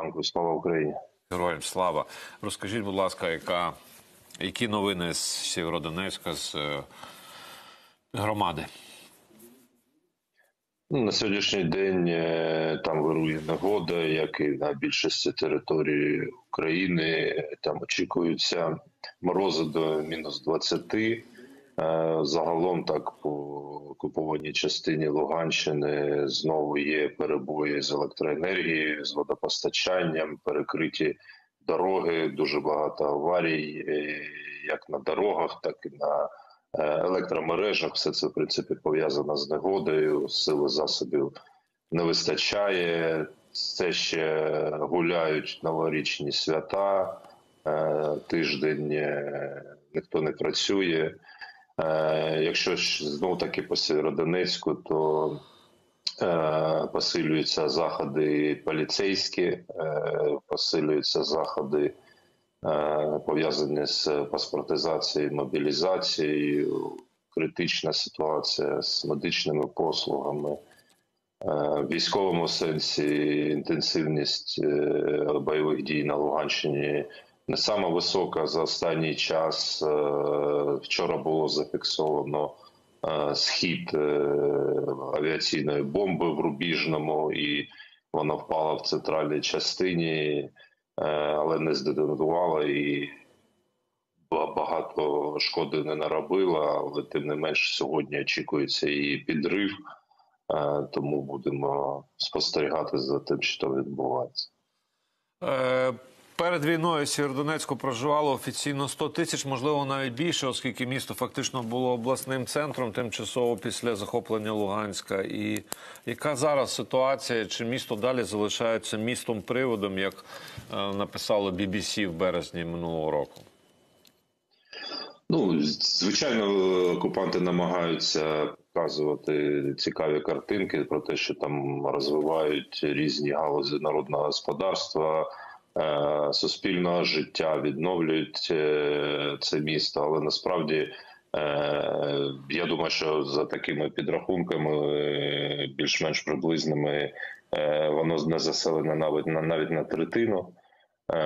ранку. Слава Україні. Героям слава. Розкажіть, будь ласка, яка, які новини з Сєвєродонецька, з е, громади? Ну, на сьогоднішній день е, там вирує негода, як і на більшості території України. Там очікуються морози до мінус 20. Е, Загалом так по окупованій частині Луганщини знову є перебої з електроенергією, з водопостачанням, перекриті дороги, дуже багато аварій, е, як на дорогах, так і на е, електромережах. Все це в принципі пов'язано з негодою, сили засобів не вистачає. Це ще гуляють новорічні свята. Тиждень ніхто не працює. Е, Якщо ж знов таки по Сєвєродонецьку, то е, посилюються заходи поліцейські, е, посилюються заходи пов'язані з паспортизацією, мобілізацією, критична ситуація з медичними послугами. В військовому сенсі інтенсивність бойових дій на Луганщині не сама висока за останній час. Е, Вчора було зафіксовано е, схід е, авіаційної бомби в Рубіжному, і вона впала в центральній частині, але не здетонувала і багато шкоди не наробила. Але тим не менш сьогодні очікується її підрив. Тому будемо спостерігати за тим, що відбувається. Перед війною Сєвєродонецьку проживало офіційно 100 тисяч, можливо, навіть більше, оскільки місто фактично було обласним центром тимчасово після захоплення Луганська. І яка зараз ситуація? Чи місто далі залишається містом приводом, як е, написало BBC в березні минулого року? Ну, звичайно, окупанти намагаються показувати цікаві картинки про те, що там розвивають різні галузі народного господарства, суспільного життя, відновлюють е, це місто. Але насправді е, я думаю, що за такими підрахунками, е, більш-менш приблизними, е, воно не заселене навіть на навіть на третину. Е,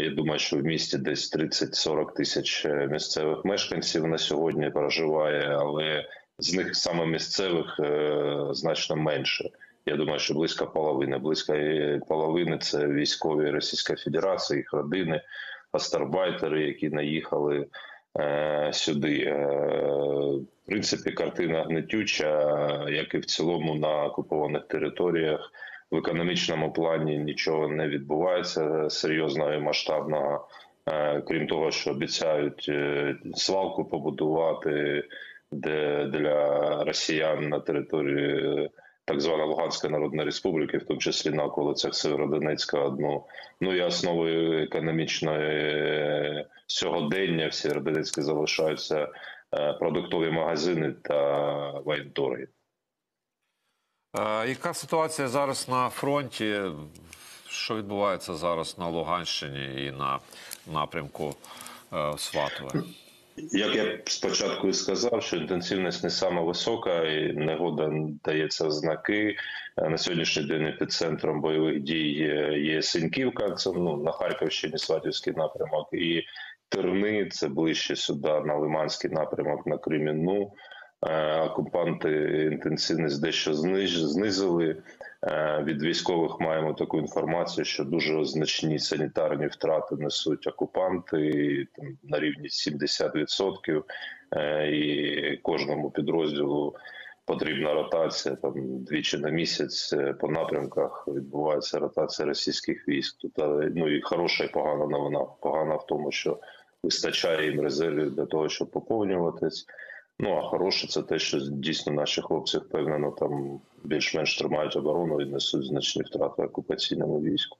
Я думаю, що в місті десь 30-40 тисяч е, місцевих мешканців на сьогодні проживає, але з них саме місцевих е, значно менше. Я думаю, що близько половини. Близько е, половини це військові Російської Федерації, їх родини, астарбайтери, які наїхали е, сюди. Е, в принципі, картина гнетюча, як і в цілому на окупованих територіях в економічному плані нічого не відбувається серйозного і масштабного. Е, Крім того, що обіцяють е, свалку побудувати де для росіян на території так званої Луганської Народної Республіки, в тому числі на околицях Северодонецька, одну. Ну і основою економічної е, сьогодення в Сєвєродонецьку залишаються е, продуктові магазини та воєнторги. Е, Яка ситуація зараз на фронті? Що відбувається зараз на Луганщині і на напрямку Сватове? Як я спочатку і сказав, що інтенсивність не сама висока, і негода дається знаки. Е, На сьогоднішній день епіцентром бойових дій є- Сеньківка. Це ну, на Харківщині, Сватівський напрямок, і Терни, це ближче сюди, на Лиманський напрямок, на Кремінну. Е, Окупанти інтенсивність дещо знизили. Е, Від військових маємо таку інформацію, що дуже значні санітарні втрати несуть окупанти там, на рівні 70%. Е, І кожному підрозділу потрібна ротація. Там двічі на місяць по напрямках відбувається ротація російських військ. Тут ну і хороша і погана новина. Погана в тому, що вистачає їм резервів для того, щоб поповнюватись. Ну а хороше це те, що дійсно наші хлопці впевнено там більш-менш тримають оборону і несуть значні втрати окупаційному війську.